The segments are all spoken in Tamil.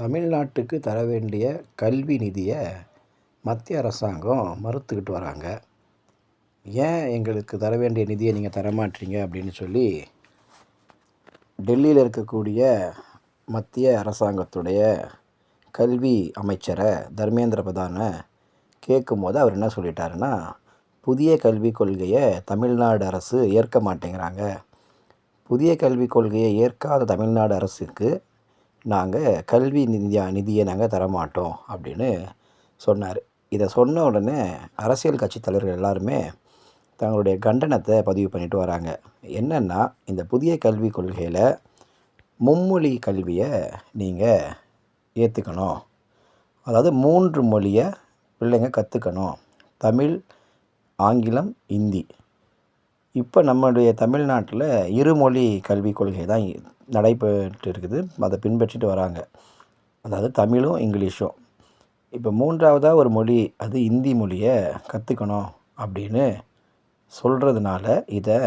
தமிழ்நாட்டுக்கு தர வேண்டிய கல்வி நிதியை மத்திய அரசாங்கம் மறுத்துக்கிட்டு வராங்க. ஏன் எங்களுக்கு தர வேண்டிய நிதியை நீங்கள் தரமாட்டீங்க அப்படின்னு சொல்லி டெல்லியில் இருக்கக்கூடிய மத்திய அரசாங்கத்துடைய கல்வி அமைச்சரை தர்மேந்திர பிரதானை கேட்கும்போது அவர் என்ன சொல்லிட்டாருன்னா புதிய கல்விக் கொள்கையை தமிழ்நாடு அரசு ஏற்க மாட்டேங்கிறாங்க. புதிய கல்விக் கொள்கையை ஏற்காத தமிழ்நாடு அரசுக்கு நாங்கள் கல்வி நிதியா நிதியை நாங்கள் தரமாட்டோம் அப்படின்னு சொன்னார். இதை சொன்ன உடனே அரசியல் கட்சி தலைவர்கள் எல்லாருமே தங்களுடைய கண்டனத்தை பதிவு பண்ணிட்டு வராங்க. என்னென்னா இந்த புதிய கல்விக் கொள்கையில் மும்மொழி கல்வியை நீங்கள் ஏற்றுக்கணும் அதாவது மூன்று மொழியை பிள்ளைங்க கற்றுக்கணும் தமிழ் ஆங்கிலம் இந்தி. இப்போ நம்மளுடைய தமிழ்நாட்டில் இருமொழி கல்விக் கொள்கை தான் நடைபெற்று இருக்குது அதை பின்பற்றிட்டு வராங்க. அதாவது தமிழும் இங்கிலீஷும். இப்போ மூன்றாவதாக ஒரு மொழி அது இந்தி மொழியை கற்றுக்கணும் அப்படின்னு சொல்கிறதுனால இதை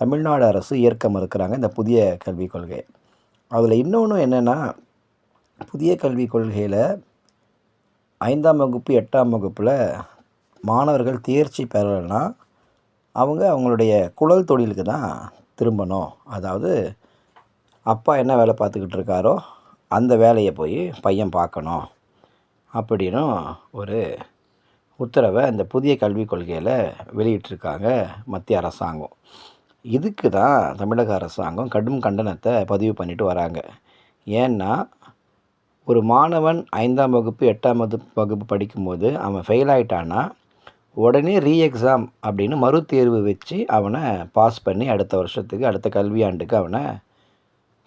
தமிழ்நாடு அரசு ஏற்க மறுக்கிறாங்க இந்த புதிய கல்விக் கொள்கை. அதில் இன்னொன்று என்னென்னா புதிய கல்விக் கொள்கையில் ஐந்தாம் வகுப்பு எட்டாம் வகுப்பில் மாணவர்கள் தேர்ச்சி பெறலைன்னா அவங்க அவங்களுடைய குழல் தொழிலுக்கு தான் திரும்பணும். அதாவது அப்பா என்ன வேலை பார்த்துக்கிட்டு இருக்காரோ அந்த வேலையை போய் பையன் பார்க்கணும் அப்படின்னும் ஒரு உத்தரவை இந்த புதிய கல்விக் கொள்கையில் வெளியிட்டிருக்காங்க மத்திய அரசாங்கம். இதுக்கு தான் தமிழக அரசாங்கம் கடும் கண்டனத்தை பதிவு பண்ணிட்டு வராங்க. ஏன்னா ஒரு மாணவன் ஐந்தாம் வகுப்பு எட்டாம் வகுப்பு வகுப்பு படிக்கும்போது அவன் ஃபெயில் ஆகிட்டான்னா உடனே ரீ எக்ஸாம் அப்படின்னு மறுதேர்வு வச்சு அவனை பாஸ் பண்ணி அடுத்த வருஷத்துக்கு அடுத்த கல்வியாண்டுக்கு அவனை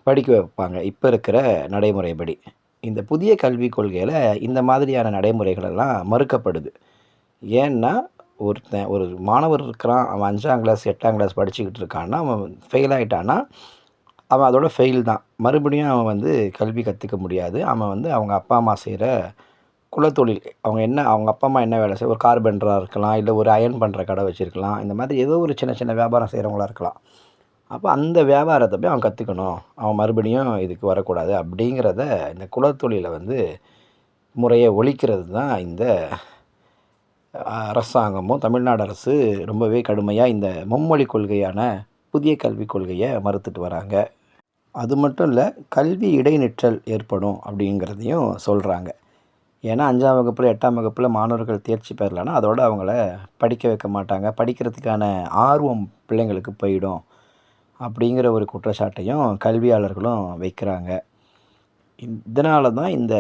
படிக்க வைப்பாங்க. இப்போ இருக்கிற நடைமுறைப்படி. இந்த புதிய கல்விக் கொள்கையில் இந்த மாதிரியான நடைமுறைகளெல்லாம் மறுக்கப்படுது. ஏன்னா ஒருத்தன் ஒரு மாணவர் இருக்கிறான். அவன் அஞ்சாம் கிளாஸ் எட்டாம் கிளாஸ் படிச்சுக்கிட்டு இருக்கான்னா அவன் ஃபெயில் ஆகிட்டான்னா அவன் அதோட ஃபெயில் தான். மறுபடியும் அவன் வந்து கல்வி கற்றுக்க முடியாது. அவன் வந்து அவங்க அப்பா அம்மா செய்கிற குலத்தொழில் அவங்க என்ன அவங்க அப்பா அம்மா என்ன வேலை செய்ய ஒரு கார்பெண்டராக இருக்கலாம் இல்லை ஒரு அயர்ன் பண்ணுற கடை வச்சுருக்கலாம். இந்த மாதிரி ஏதோ ஒரு சின்ன சின்ன வியாபாரம் செய்கிறவங்களா இருக்கலாம். அப்போ அந்த வியாபாரத்தை போய் அவன் கற்றுக்கணும் அவன் மறுபடியும் இதுக்கு வரக்கூடாது அப்படிங்கிறத இந்த குலத்தொழிலை வந்து முறையை ஒழிக்கிறது தான் இந்த அரசாங்கமும் தமிழ்நாடு அரசு ரொம்பவே கடுமையாக இந்த மும்மொழி கொள்கையான புதிய கல்விக் கொள்கையை மறுத்துட்டு வராங்க. அது மட்டும் இல்லை கல்வி இடைநிற்றல் ஏற்படும் அப்படிங்கிறதையும் சொல்கிறாங்க ஏன்னா அஞ்சாம் வகுப்பில் எட்டாம் வகுப்பில் மாணவர்கள் தேர்ச்சி பெறலைன்னா அதோடு அவங்கள படிக்க வைக்க மாட்டாங்க. படிக்கிறதுக்கான ஆர்வம் பிள்ளைங்களுக்கு போயிடும். அப்படிங்கிற ஒரு குற்றச்சாட்டையும் கல்வியாளர்களும் வைக்கிறாங்க. இதனால தான் இந்த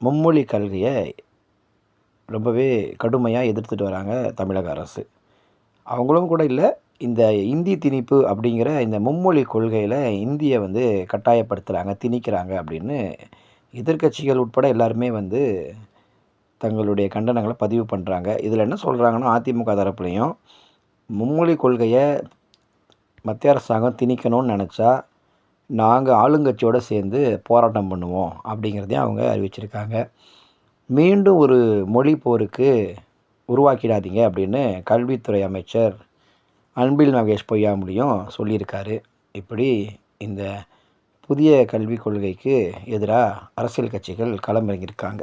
மும்மொழி கல்வியை ரொம்பவே கடுமையாக எதிர்த்துட்டு வராங்க தமிழக அரசு. அவங்களும் கூட இல்லை இந்த இந்தி திணிப்பு அப்படிங்கிற இந்த மும்மொழி கொள்கையில் இந்தியை வந்து கட்டாயப்படுத்துகிறாங்க திணிக்கிறாங்க அப்படின்னு எதிர்க்கட்சிகள் உட்பட எல்லாருமே வந்து தங்களுடைய கண்டனங்களை பதிவு பண்ணுறாங்க இதில் என்ன சொல்கிறாங்கன்னா அதிமுக தரப்புலையும் மும்மொழி கொள்கையை மத்திய அரசாங்கம் திணிக்கணும்னு நினச்சா நாங்கள் ஆளுங்கட்சியோடு சேர்ந்து போராட்டம் பண்ணுவோம் அப்படிங்கிறதையும் அவங்க அறிவிச்சிருக்காங்க. மீண்டும் ஒரு மொழி போருக்கு உருவாக்கிடாதீங்க அப்படின்னு கல்வித்துறை அமைச்சர் அன்பில் மகேஷ் பொய்யாமொழியும் சொல்லியிருக்காரு. இப்படி இந்த புதிய கல்விக் கொள்கைக்கு எதிராக அரசியல் கட்சிகள் களமிறங்கியிருக்காங்க.